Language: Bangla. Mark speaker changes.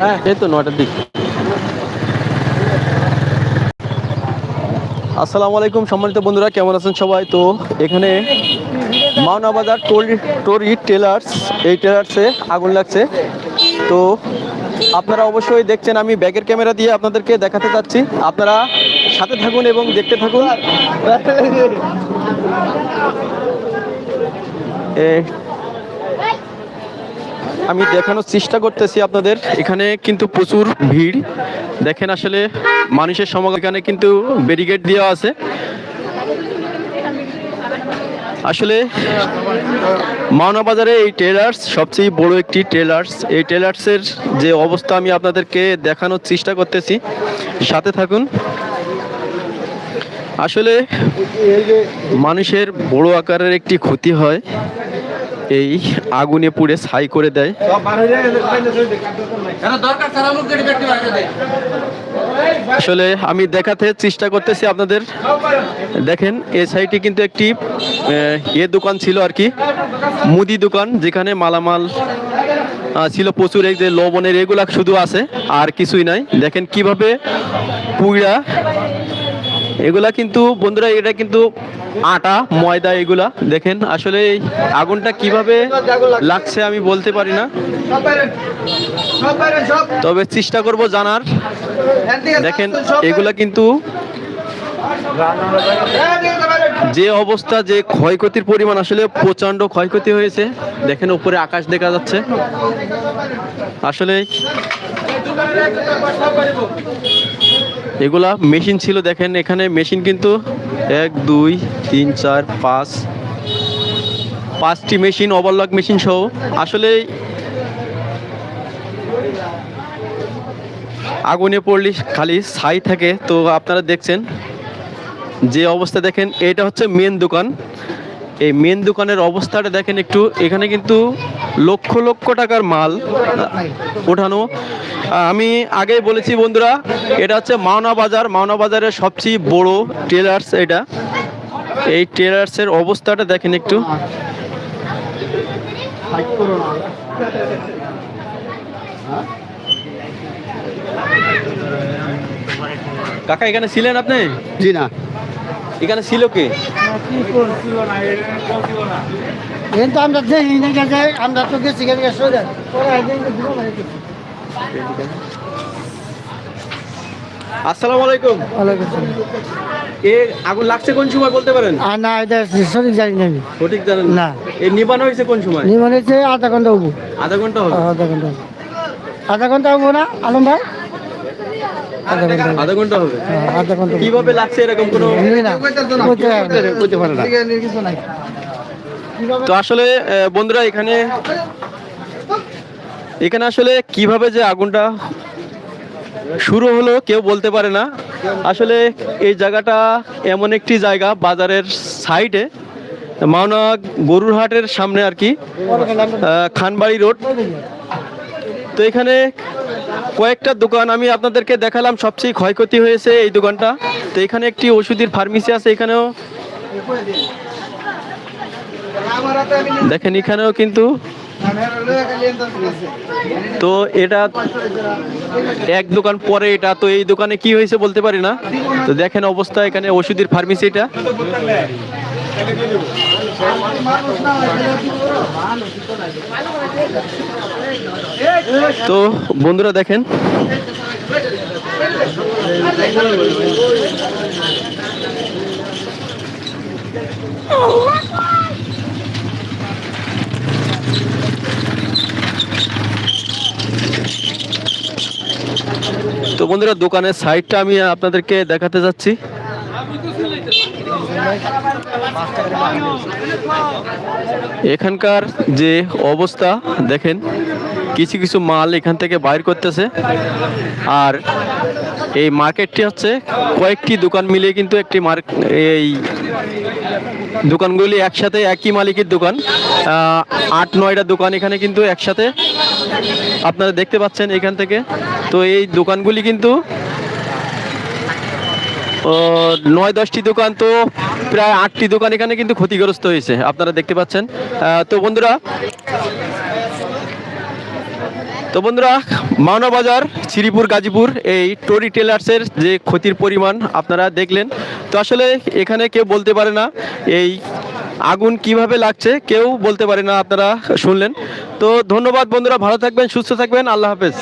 Speaker 1: হ্যাঁ এই তো নটার দিক। আসসালামু আলাইকুম সম্মানিত বন্ধুরা, কেমন আছেন সবাই? তো এখানে মাওনা বাজার টোল টোরি টেলার্স, এই টেলার্সে আগুন লাগছে। তো আপনারা অবশ্যই দেখছেন, আমি ব্যাগের ক্যামেরা দিয়ে আপনাদেরকে দেখাতে চাচ্ছি। আপনারা সাথে থাকুন এবং দেখতে থাকুন। আমি দেখানোর চেষ্টা করতেছি আপনাদের। এখানে কিন্তু প্রচুর ভিড়। দেখেন আসলে মানুষের সমাগম। এখানে কিন্তু ব্যারিকেড দেওয়া আছে। আসলে মাওনা বাজারে এই টেলার্স সবচেয়ে বড় একটি টেলার্স এই টেলার্সের যে অবস্থা আমি আপনাদেরকে দেখানোর চেষ্টা করতেছি। সাথে থাকুন। আসলে মানুষের বড় আকারের একটি ক্ষতি হয়। এই আগুনে পুড়ে ছাই করে দেয়। আসলে আমি দেখাতে চেষ্টা করতেছি আপনাদের। দেখেন এই সাইডে কিন্তু একটি আহ, ইয়ে দোকান ছিল আর কি মুদি দোকান যেখানে মালামাল ছিল প্রচুর এই যে লবণের এগুলা শুধু আছে আর কিছুই নাই। দেখেন কীভাবে পুইড়া এগুলা কিন্তু বন্ধুরা, এটা কিন্তু আটা, ময়দা এগুলা। দেখেন আসলে আগুনটা কীভাবে লাগছে আমি বলতে পারি না। তবে চেষ্টা করব জানার। দেখেন, এগুলা কিন্তু যে অবস্থা, যে ক্ষয়ক্ষতির পরিমাণ, আসলে প্রচণ্ড ক্ষয়ক্ষতি হয়েছে। দেখেন, উপরে আকাশ দেখা যাচ্ছে। আসলে এগুলা মেশিন ছিল, দেখেন এখানে মেশিন কিন্তু এক, দুই, তিন, চার, পাঁচ, পাঁচটি মেশিন, ওভারলক মেশিন সহ। আসলে আগুনে পড়লে খালি ছাই থাকে, তো আপনারা দেখছেন যে অবস্থা, দেখেন এটা হচ্ছে মেন দোকান। এই মেন দোকানের অবস্থাটা দেখেন একটু, এখানে কিন্তু লক্ষ লক্ষ টাকার মাল ওঠানো। আমি আগেই বলেছি বন্ধুরা এটা হচ্ছে মাওনা বাজার। মাওনা বাজারের সবচেয়ে বড় ট্রেলার্স এটা। এই টেলার্সের অবস্থাটা দেখেন একটু। কাকা এখানে ছিলেন আপনি?
Speaker 2: জি না।
Speaker 1: এখানে ছিল কে?
Speaker 2: কিন্তু আমরা দেখি না গেছে আমরা তো গেছি সোজা
Speaker 1: আসসালামু আলাইকুম।
Speaker 2: ওয়ালাইকুম
Speaker 1: এ আগুন লাগছে কোন সময় বলতে পারেন?
Speaker 2: আর না এটা সঠিক জানি না আমি।
Speaker 1: সঠিক জানেন
Speaker 2: না।
Speaker 1: এ নিবানো হয়েছে কোন সময়?
Speaker 2: আধা ঘণ্টা হব।
Speaker 1: আধা ঘণ্টা হবে।
Speaker 2: আধা ঘণ্টা হব। আধা ঘণ্টা হব না আলম ভাই? আধা ঘণ্টা হব। হ্যাঁ, আধা ঘণ্টা হব।
Speaker 1: কীভাবে লাগছে এরকম কোনো
Speaker 2: না। পারে না কিছু নাই।
Speaker 1: তো আসলে বন্ধুরা, এখানে এখানে আসলে কীভাবে যে আগুনটা শুরু হলো কেউ বলতে পারে না। আসলে এই জায়গাটা এমন একটি জায়গা বাজারের সাইডে, মাওনা গরুর হাটের সামনে আর কি খানবাড়ি রোড। তো এখানে কয়েকটা দোকান আমি আপনাদেরকে দেখালাম, সবচেয়ে ক্ষয়ক্ষতি হয়েছে এই দোকানটা। তো এখানে একটি ওষুধের ফার্মেসি আছে, এখানেও দেখেন, এখানেও কিন্তু তো এটা এক দোকান পরে এটা, তো এই দোকানে কি হয়েছে বলতে পারি না। তো দেখেন অবস্থা এখানে, ওষুধের ফার্মেসি এটা। তো বন্ধুরা দেখেন তো বন্ধুরা, দোকানের সাইডটা আমি আপনাদেরকে দেখাতে যাচ্ছি। এখানকার যে অবস্থা, দেখেন, কিছু কিছু মাল এখান থেকে বাইর করতেছে। আর এই মার্কেটটি হচ্ছে কয়েকটি দোকান মিলিয়ে কিন্তু একটি মার্ক এই দোকানগুলি একসাথে একই মালিকের দোকান। আট, নয়টা দোকান এখানে কিন্তু একসাথে আপনারা দেখতে পাচ্ছেন এখান থেকে। তো এই দোকানগুলি কিন্তু নয় দশটি দোকান তো প্রায় আটটি দোকান এখানে কিন্তু ক্ষতিগ্রস্ত হয়েছে, আপনারা দেখতে পাচ্ছেন। তো বন্ধুরা তো বন্ধুরা মাওনা বাজার শ্রীপুর, গাজীপুর, এই টোরি টেলার্সের যে ক্ষতির পরিমাণ আপনারা দেখলেন। তো আসলে এখানে কেউ বলতে পারে না, এই আগুন কীভাবে লাগছে কেউ বলতে পারে না, আপনারা শুনলেন। তো ধন্যবাদ বন্ধুরা, ভালো থাকবেন, সুস্থ থাকবেন, আল্লাহ হাফেজ।